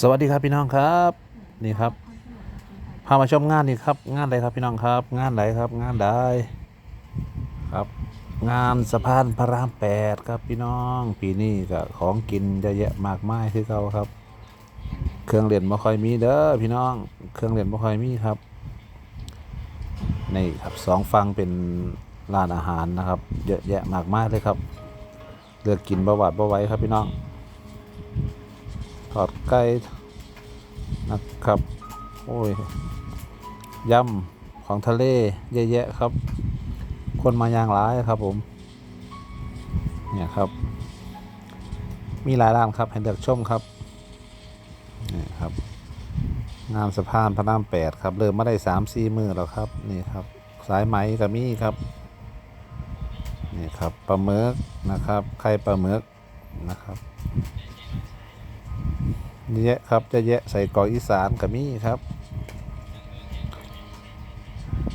สวัสดีครับพี่น้องครับนี่ครับพามาชมงานนี่ครับ งานอะไรครับพี่น้องครับ งานไหนครับ งานใดครับ งานสะพานพระรามแปดครับพี่น้องปีนี้ก็ของกินเยอะแยะมากมายคือเขาครับ เครื่องเล่นบ่ค่อยมีเด้อพี่น้อง เครื่องเล่นบ่ค่อยมีครับนี่ครับสองฝั่งเป็นร้านอาหารนะครับ เยอะแยะมากมายเลยครับเลือกกินประวัติบ่ไว้ครับพี่น้อง ทอดไก่นะครับ โอ้ยยำของทะเลเยอะแยะครับ คนมาย่างหลายครับผม เนี่ยครับ มีหลายร้านครับให้เลือกชมครับนี่ครับ งานสะพานพระรามแปดครับ เริ่มมาได้สามสี่มือแล้วครับ นี่ครับ สายไหมกับมีครับนี่ครับปลาหมึกนะครับไข่ปลาหมึกนะครับ แยะครับจะแยะใส่กรอกอีสานกับมี่ครับ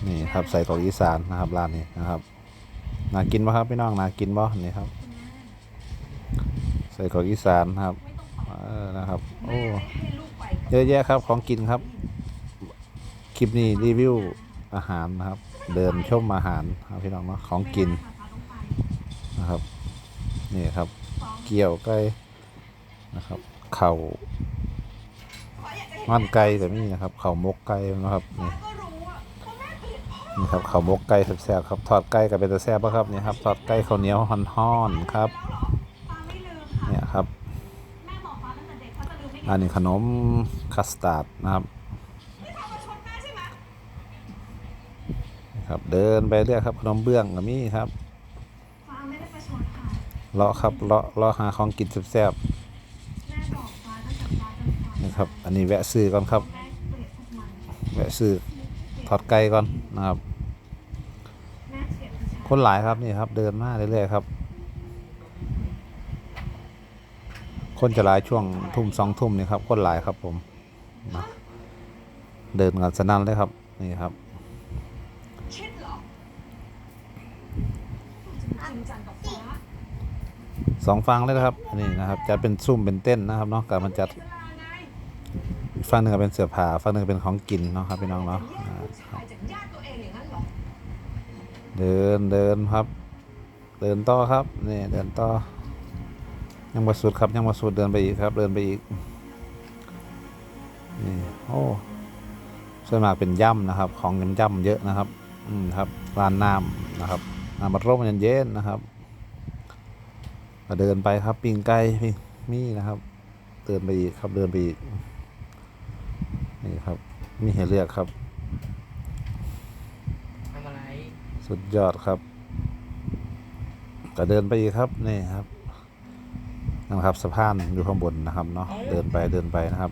นี่ครับใส่กรอกอีสานนะครับร้านนี้นะครับน่ากินปะครับพี่น้องน่ากินปะนี่ครับ ใส่กรอกอีสานครับเออนะครับโอ้เยอะแยะครับของกินครับ คลิปนี้รีวิวอาหารนะครับ เดินชมอาหารครับพี่น้องเนาะของกินนะครับนี่ครับ เกี่ยวไก่นะครับ เข่า มันไก่แต่นี่นะครับเขามกไก่นะครับนี่นี่ครับเขามกไก่แซ่บๆครับทอดไก่กับเป็นตะแซ่บปะครับนี่ครับทอดไก่ข้าวเหนียวห่อนๆครับเนี่ยครับอันนี้ขนมคัสตาร์ดนะครับครับเดินไปเรื่อยครับขนมเบื้องกับมี่ครับเลาะครับเลาะเลาะหาของกินแซ่บๆ นี่ครับ อันนี้แวะซื้อก่อนครับ แวะซื้อทอดไก่ก่อนนะครับ คนหลายครับนี่ครับ เดินมาเรื่อยๆครับ คนจะหลายช่วงทุ่มสองทุ่มนี่ครับ คนหลายครับผมนะเดินกันสนั่นเลยครับนี่ครับสองฟังเลยนะครับอันนี้นะครับ จะเป็นซุ่มเป็นเต้นนะครับเนาะกับมันจัด ฝั่งหนึ่งก็เป็นเสื้อผ้าฝั่งหนึ่งเป็นของกินเนาะครับพี่น้องเนาะเดินเดินครับ เดินต่อครับนี่เดินต่อยังมาสุดครับยังมาสุดเดินไปอีกครับ เดินไปอีกนี่โอ้ส่วนมากเป็นย่ำนะครับ ของยำย่ำเยอะนะครับ อืมครับร้านน้ำนะครับน้ำบัดร่มเย็นๆนะครับก็เดินไปครับ ปิงไก่พี่มีนะครับ เดินไปอีกครับเดินไปอีก นี่ครับมีให้เลือกครับ ทำอะไรสุดยอดครับก็เดินไปอีกครับนี่ครับนะครับสะพานอยู่ข้างบนนะครับเนาะเดินไปเดินไปนะครับ